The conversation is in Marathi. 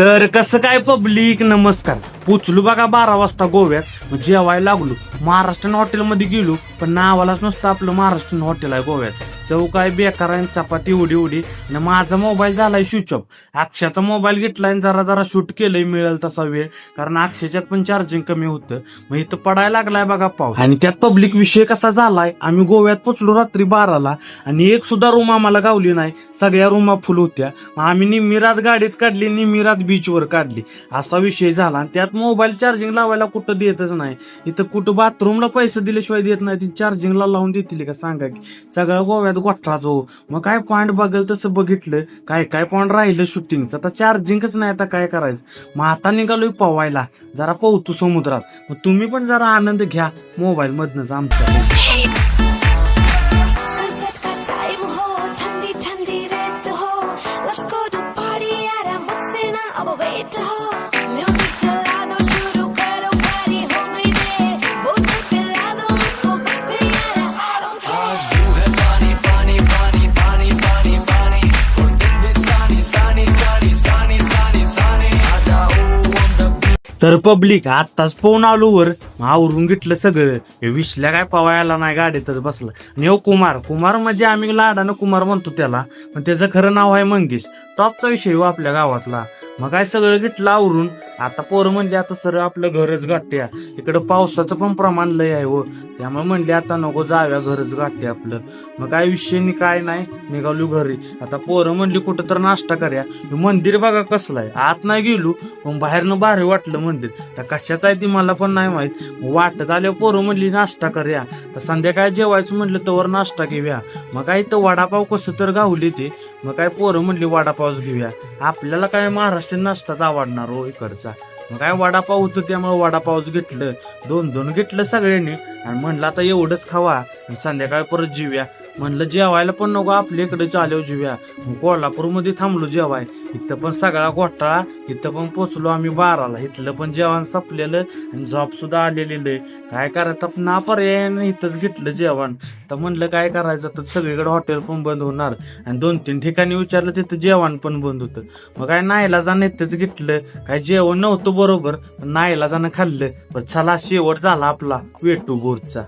तर कसं काय पब्लिक नमस्कार. पोचलो बघा बारा वाजता गोव्यात. जेवायला लागलो. महाराष्ट्रीयन हॉटेलमध्ये गेलो पण नावालाच नसतं आपलं महाराष्ट्रीयन हॉटेल आहे गोव्यात. चव काय बेकार आहे चपाती उडी उडी. आणि माझा मोबाईल झालाय स्विच ऑफ अक्षाचा मोबाईल घेतलाय आणि जरा जरा शूट केलंय मिळेल तसा वेळ. कारण अक्षयाच्यात पण चार्जिंग कमी होतं. मग इथं पडायला लागलाय बघा पाऊस. आणि त्यात पब्लिक विषय कसा झालाय? आम्ही गोव्यात पोचलो रात्री बाराला. आणि एक सुद्धा रूम आम्हाला गावली नाही. सगळ्या रूमा फुल होत्या. मग आम्ही निमिरात गाडीत काढली निमिरात बीचवर काढली. असा विषय झाला. आणि त्यात मोबाईल चार्जिंग लावायला कुठं देतच नाही. इथं कुठं बाथरूमला पैसे दिल्याशिवाय देत नाही ती चार्जिंगला लावून देतील का? सांगा की. सगळ्या गोव्यात गोठला जो मग काय पॉईंट बघेल तसं बघितलं. काय काय पॉईंट राहिलं शूटिंगचं आता चार्जिंगच नाही आता काय करायचं? मग आता निघालोय पवायला जरा पोहतो समुद्रात. मग तुम्ही पण जरा आनंद घ्या. मोबाईल मधनच आमच्या. ठंडी रेत हो. लेट्स गो टू पार्टी यार वेट हो. तर पब्लिक आत्ताच फोन आलो वर मग आवरून घेतलं सगळं. हे विसल्या काय पवायला नाही गाडीतच बसलं. आणि हो कुमार कुमार म्हणजे आम्ही लाडानं कुमार म्हणतो त्याला. पण त्याचं खरं नाव आहे मंगेश. टॉपचा विषय हो आपल्या गावातला. मग काय सगळं घेतलं आवरून आता पोरं म्हणले आता सर आपलं घरच गाठ्या. इकडं पावसाचं पण प्रमाण लय आहे हो. त्यामुळे म्हणले आता नको जाव्या घरच गाठते आपलं. मग काय विषय नाही काय नाही निघालो घरी. आता पोरं म्हणली कुठं तर नाश्ता करूया. हे मंदिर बघा कसलं आहे. आत नाही गेलो पण बाहेरनं भारी वाटलं मंदिर. तर कशाचं आहे ती मला पण नाही माहीत. मग वाटत आल्यावर पोरं म्हणली नाश्ता करूया. तर संध्याकाळी जेवायचं म्हणलं तर नाश्ता घेऊया. मग काय तर वडापाव कसं तर गावली ते. मग काय पोरं म्हणली वडापावच घेऊया. आपल्याला काय महाराष्ट्रीयन नाश्ताच आवडणार हो इकडचा. मग काय वडापाव होतं त्यामुळे वडापावच घेतलं. दोन दोन घेतलं सगळ्यांनी. आणि म्हणलं आता एवढंच खावा आणि संध्याकाळी परत जेव्या म्हणलं जेवायला पण नको आपल्या इकडे चालव जेव्या. मग कोल्हापूरमध्ये थांबलो जेवाय. इथं पण सगळा घोटाळा इथं पण पोचलो आम्ही बाराला. इथलं पण जेवण संपलेलं आणि झोप सुद्धा आलेलेलं काय करायचं आपण ना पर्याय इथंच घेतलं जेवण. तर म्हणलं काय करायचं? तर सगळीकडे हॉटेल पण बंद होणार. आणि दोन तीन ठिकाणी विचारलं तिथं जेवण पण बंद होतं. मग काय नाईला जाणं इथंच घेतलं. काय जेवण नव्हतं बरोबर पण नाईला जाणं खाल्लं. पण चला शेवट झाला आपला. वेटू बोरचा.